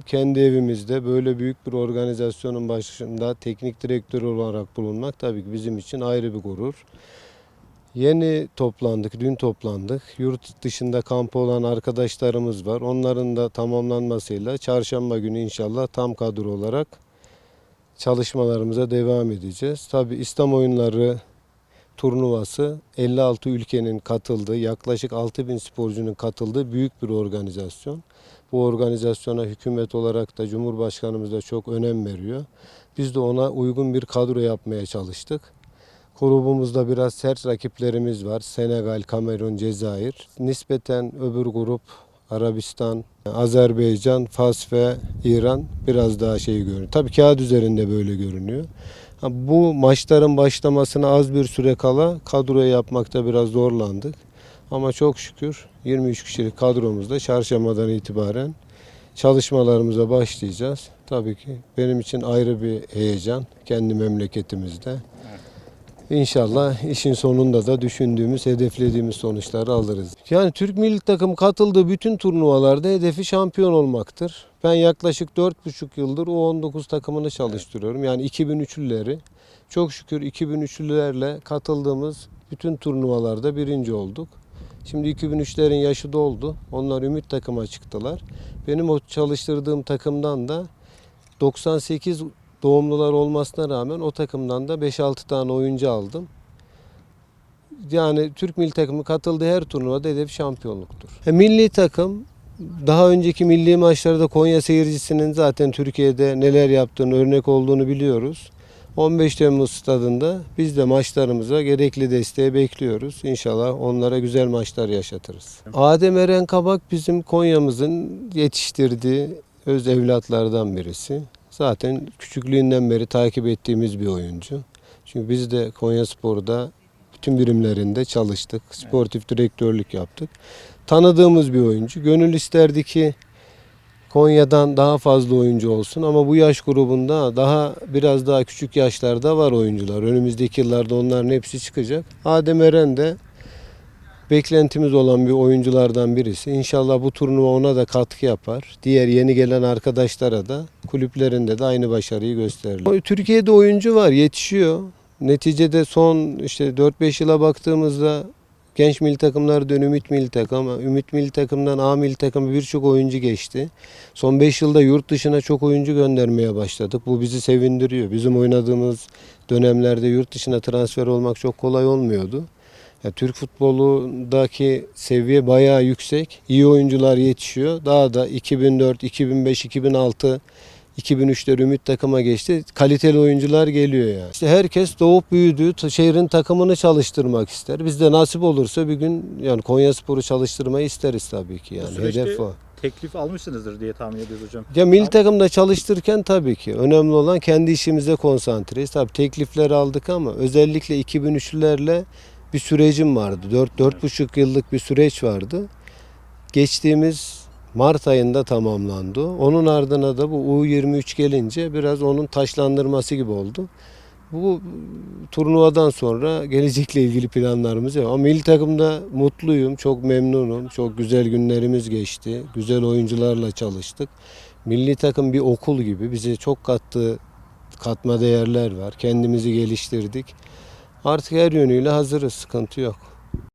Kendi evimizde böyle büyük bir organizasyonun başında teknik direktör olarak bulunmak tabii ki bizim için ayrı bir gurur. Yeni toplandık, dün toplandık. Yurt dışında kampı olan arkadaşlarımız var. Onların da tamamlanmasıyla çarşamba günü inşallah tam kadro olarak çalışmalarımıza devam edeceğiz. Tabii İslam oyunları turnuvası 56 ülkenin katıldığı, yaklaşık 6000 sporcunun katıldığı büyük bir organizasyon. Bu organizasyona hükümet olarak da Cumhurbaşkanımız da çok önem veriyor. Biz de ona uygun bir kadro yapmaya çalıştık. Grubumuzda biraz sert rakiplerimiz var. Senegal, Kamerun, Cezayir. Nispeten öbür grup Arabistan, Azerbaycan, Fas ve İran biraz daha şey görünüyor. Tabii kağıt üzerinde böyle görünüyor. Bu maçların başlamasına az bir süre kala kadroyu yapmakta biraz zorlandık. Ama çok şükür 23 kişilik kadromuzda çarşambadan itibaren çalışmalarımıza başlayacağız. Tabii ki benim için ayrı bir heyecan kendi memleketimizde. İnşallah işin sonunda da düşündüğümüz, hedeflediğimiz sonuçları alırız. Yani Türk milli takım katıldığı bütün turnuvalarda hedefi şampiyon olmaktır. Ben yaklaşık 4,5 yıldır U19 takımını çalıştırıyorum. Yani 2003'lüleri. Çok şükür 2003'lülerle katıldığımız bütün turnuvalarda birinci olduk. Şimdi 2003'lerin yaşı doldu. Onlar ümit takıma çıktılar. Benim o çalıştırdığım takımdan da 98 doğumlular olmasına rağmen o takımdan da 5-6 tane oyuncu aldım. Yani Türk milli takımı katıldığı her turnuvada hedef şampiyonluktur. E, milli takım daha önceki milli maçlarda Konya seyircisinin zaten Türkiye'de neler yaptığını örnek olduğunu biliyoruz. 15 Temmuz stadında biz de maçlarımıza gerekli desteği bekliyoruz. İnşallah onlara güzel maçlar yaşatırız. Adem Eren Kabak bizim Konya'mızın yetiştirdiği öz evlatlardan birisi. Zaten küçüklüğünden beri takip ettiğimiz bir oyuncu. Çünkü biz de Konya Spor'da bütün birimlerinde çalıştık. Sportif direktörlük yaptık. Tanıdığımız bir oyuncu. Gönül isterdi ki Konya'dan daha fazla oyuncu olsun ama bu yaş grubunda daha biraz daha küçük yaşlarda var oyuncular. Önümüzdeki yıllarda onların hepsi çıkacak. Adem Eren de beklentimiz olan bir oyunculardan birisi. İnşallah bu turnuva ona da katkı yapar. Diğer yeni gelen arkadaşlara da kulüplerinde de aynı başarıyı gösterirler. Türkiye'de oyuncu var, yetişiyor. Neticede son işte 4-5 yıla baktığımızda genç milli takımlardan Ümit milli takım Ümit milli takımdan A milli takımı birçok oyuncu geçti. Son 5 yılda yurt dışına çok oyuncu göndermeye başladık. Bu bizi sevindiriyor. Bizim oynadığımız dönemlerde yurt dışına transfer olmak çok kolay olmuyordu. Ya, Türk futbolundaki seviye bayağı yüksek. İyi oyuncular yetişiyor. Daha da 2004, 2005, 2006, 2003'te Ümit takıma geçti. Kaliteli oyuncular geliyor yani. İşte herkes doğup büyüdüğü şehrin takımını çalıştırmak ister. Biz de nasip olursa bir gün yani Konyaspor'u çalıştırmayı isteriz tabii ki yani. süreçte- Hedef o. Teklif almışsınızdır diye tahmin ediyoruz hocam. Ya milli takımda çalıştırırken tabii ki önemli olan kendi işimize konsantreyiz. Tabii teklifler aldık ama özellikle 2003'lülerle bir sürecim vardı. 4 4,5 yıllık bir süreç vardı. Geçtiğimiz Mart ayında tamamlandı. Onun ardına da bu U23 gelince biraz onun taşlandırması gibi oldu. Bu turnuvadan sonra gelecekle ilgili planlarımız yok. Ama milli takımda mutluyum, çok memnunum. Çok güzel günlerimiz geçti. Güzel oyuncularla çalıştık. Milli takım bir okul gibi bize çok kattığı katma değerler var. Kendimizi geliştirdik. Artık her yönüyle hazırız, sıkıntı yok.